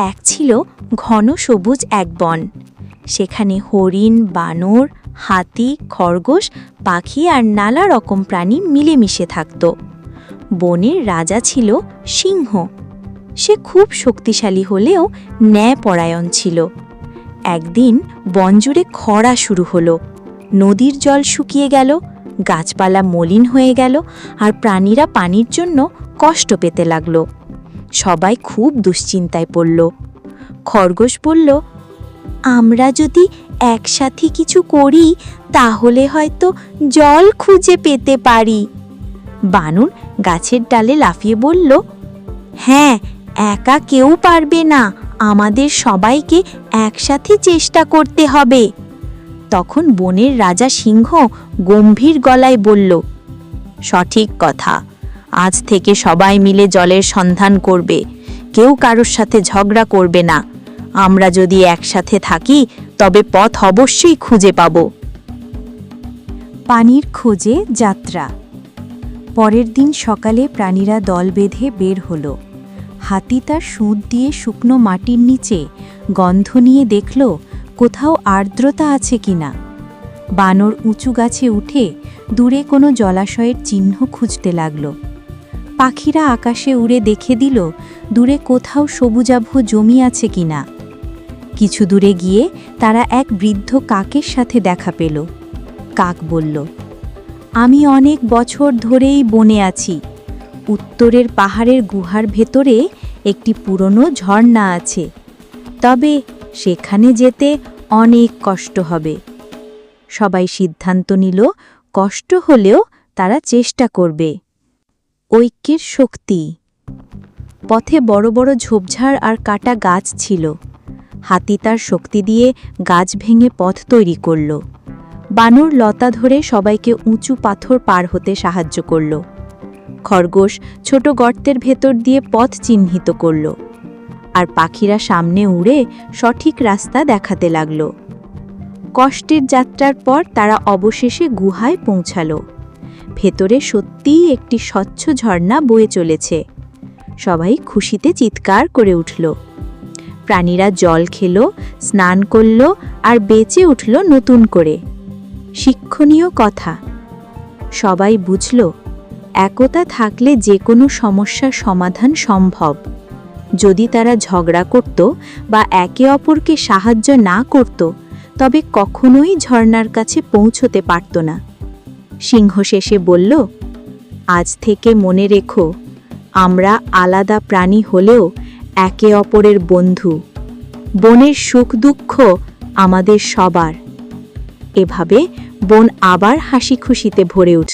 এক ছিল ঘন সবুজ এক বন। সেখানে হরিণ, বানর, হাতি, খরগোশ, পাখি আর নানা রকম প্রাণী মিলেমিশে থাকত। বনের রাজা ছিল সিংহ। সে খুব শক্তিশালী হলেও ন্যায়পরায়ণ ছিল। একদিন বনজুড়ে খরা শুরু হলো। নদীর জল শুকিয়ে গেল, গাছপালা মলিন হয়ে গেল আর প্রাণীরা পানির জন্য কষ্ট পেতে লাগল। সবাই খুব দুশ্চিন্তায় পড়ল। খরগোশ বলল, আমরা যদি একসাথে কিছু করি, তাহলে হয়তো জল খুঁজে পেতে পারি। বানর গাছের ডালে লাফিয়ে বলল হ্যাঁ একা কেউ পারবে না। আমাদের সবাইকে একসাথে চেষ্টা করতে হবে। তখন বনের রাজা সিংহ গম্ভীর গলায় বলল, সঠিক কথা। আজ থেকে সবাই মিলে জলের সন্ধান করবে। কেউ কারোর সাথে ঝগড়া করবে না। আমরা যদি একসাথে থাকি, তবে পথ অবশ্যই খুঁজে পাব। পানির খোঁজে যাত্রা। পরের দিন সকালে প্রাণীরা দল বেঁধে বের হলো। হাতি তার সুঁত দিয়ে শুকনো মাটির নিচে গন্ধ নিয়ে দেখল, কোথাও আর্দ্রতা আছে কিনা বানর উঁচু গাছে উঠে দূরে কোনো জলাশয়ের চিহ্ন খুঁজতে লাগল। পাখিরা আকাশে উড়ে দেখে দিল, দূরে কোথাও সবুজাভ জমি আছে কিনা কিছু দূরে গিয়ে তারা এক বৃদ্ধ কাকের সাথে দেখা পেল। কাক বলল, আমি অনেক বছর ধরেই বনে আছি। উত্তরের পাহাড়ের গুহার ভেতরে একটি পুরনো ঝর্ণা আছে। তবে সেখানে যেতে অনেক কষ্ট হবে। সবাই সিদ্ধান্ত নিল, কষ্ট হলেও তারা চেষ্টা করবে। ঐক্যের শক্তি। পথে বড় বড় ঝোপঝাড় আর কাটা গাছ ছিল। হাতি তার শক্তি দিয়ে গাছ ভেঙে পথ তৈরি করল। বানর লতা ধরে সবাইকে উঁচু পাথর পার হতে সাহায্য করল। খরগোশ ছোট গর্তের ভেতর দিয়ে পথ চিহ্নিত করল। আর পাখিরা সামনে উড়ে সঠিক রাস্তা দেখাতে লাগল। কষ্টের যাত্রার পর তারা অবশেষে গুহায় পৌঁছালো। ভেতরে সত্যিই একটি স্বচ্ছ ঝর্ণা বয়ে চলেছে। সবাই খুশিতে চিৎকার করে উঠল। প্রাণীরা জল খেল, স্নান করল আর বেঁচে উঠল নতুন করে। শিক্ষণীয় কথা। সবাই বুঝল, একতা থাকলে যে কোনো সমস্যার সমাধান সম্ভব। যদি তারা ঝগড়া করত বা একে অপরকে সাহায্য না করত, তবে কখনোই ঝর্ণার কাছে পৌঁছতে পারত না। সিংহ শেষে বলল, আজ থেকে মনে রেখো, আমরা আলাদা প্রাণী হলেও একে অপরের বন্ধু। বনের সুখ দুঃখ আমাদের সবার। এভাবে বোন আবার হাসি খুশিতে ভরে উঠল।